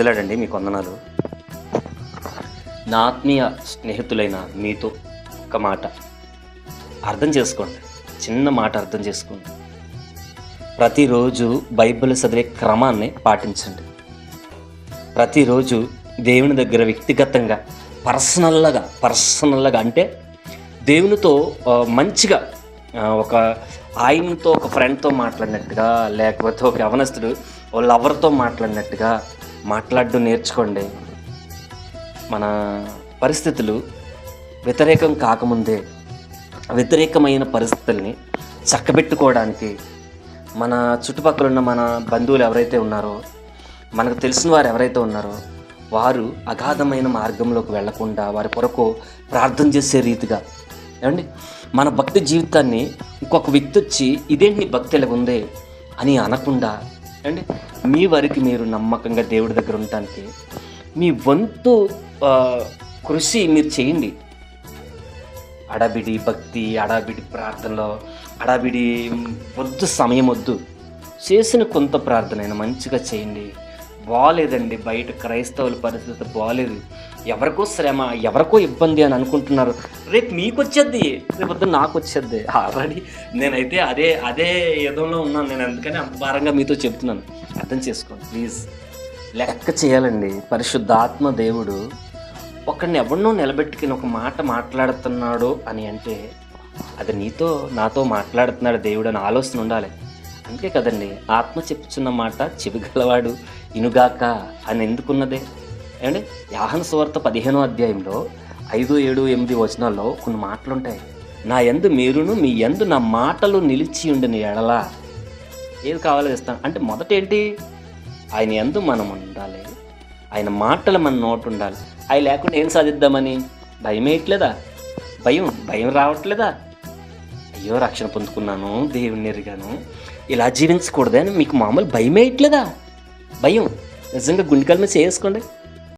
ప్రజలాడండి మీకు వందనాలు నా ఆత్మీయ స్నేహితులైన మీతో ఒక మాట. అర్థం చేసుకోండి. చిన్న మాట అర్థం చేసుకోండి. ప్రతిరోజు బైబిల్ చదివే క్రమాన్ని పాటించండి. ప్రతిరోజు దేవుని దగ్గర వ్యక్తిగతంగా పర్సనల్గా పర్సనల్గా అంటే దేవునితో మంచిగా ఒక ఆయనతో ఒక ఫ్రెండ్తో మాట్లాడినట్టుగా లేకపోతే ఒక యవనస్తుడు ఓ లవర్తో మాట్లాడినట్టుగా మాట్లాడడం నేర్చుకోండి. మన పరిస్థితులు వ్యతిరేకం కాకముందే వ్యతిరేకమైన పరిస్థితుల్ని చక్కబెట్టుకోవడానికి మన చుట్టుపక్కల ఉన్న మన బంధువులు ఎవరైతే ఉన్నారో మనకు తెలిసిన వారు ఎవరైతే ఉన్నారో వారు అగాధమైన మార్గంలోకి వెళ్ళకుండా వారి కొరకు ప్రార్థన చేసే రీతిగా. ఏమండి? మన భక్తి జీవితాన్ని ఇంకొక వ్యక్తి వచ్చి ఇదేంటి భక్తి ఇలా ఉందే అని అనకుండా ఏమండి మీ వారికి మీరు నమ్మకంగా దేవుడి దగ్గర ఉండటానికి మీ వంతు కృషి మీరు చేయండి. అడబిడి భక్తి అడాబిడి ప్రార్థనలో అడాబిడి వద్దు సమయం వద్దు. చేసిన కొంత ప్రార్థన అయినా మంచిగా చేయండి. బాగాలేదండి బయట క్రైస్తవుల పరిస్థితి బాగాలేదు ఎవరికో శ్రమ ఎవరికో ఇబ్బంది అని అనుకుంటున్నారు. రేపు మీకు వచ్చేద్ది రేపు వద్దు నాకు వచ్చేద్ది ఆల్రెడీ నేనైతే అదే అదే యుధంలో ఉన్నాను. నేను అందుకని అంత భారంగా మీతో చెప్తున్నాను. అర్థం చేసుకోండి ప్లీజ్. లెక్క చేయాలండి. పరిశుద్ధాత్మ దేవుడు ఒకరిని ఎవరినో నిలబెట్టుకుని ఒక మాట మాట్లాడుతున్నాడు అని అంటే అది నీతో నాతో మాట్లాడుతున్నాడు దేవుడు అని ఆలోచన ఉండాలి. అంతే కదండి. ఆత్మ చెప్పుచున్న మాట చెవిగలవాడు. ఇనుగాక అని ఎందుకున్నదే? ఏమండి? యాహన సువార్త పదిహేనో అధ్యాయంలో ఐదు ఏడు ఎనిమిది వచనాల్లో కొన్ని మాటలు ఉంటాయి నా ఎందు మీరును మీ ఎందు నా మాటలు నిలిచి ఉండిన ఎడలా ఏది కావాలో ఇస్తాను. అంటే మొదట ఏంటి ఆయన ఎందు మనం ఉండాలి. ఆయన మాటలు మన నోటు ఉండాలి. అవి లేకుండా ఏం సాధిద్దామని? భయం వేయట్లేదా? భయం భయం రావట్లేదా? అయ్యో రక్షణ పొందుకున్నాను దేవుని ఎరిగాను. ఇలా జీవించకూడదని మీకు మామూలు భయం వేయట్లేదా? భయం. నిజంగా గుండెకాల మీద చేసుకోండి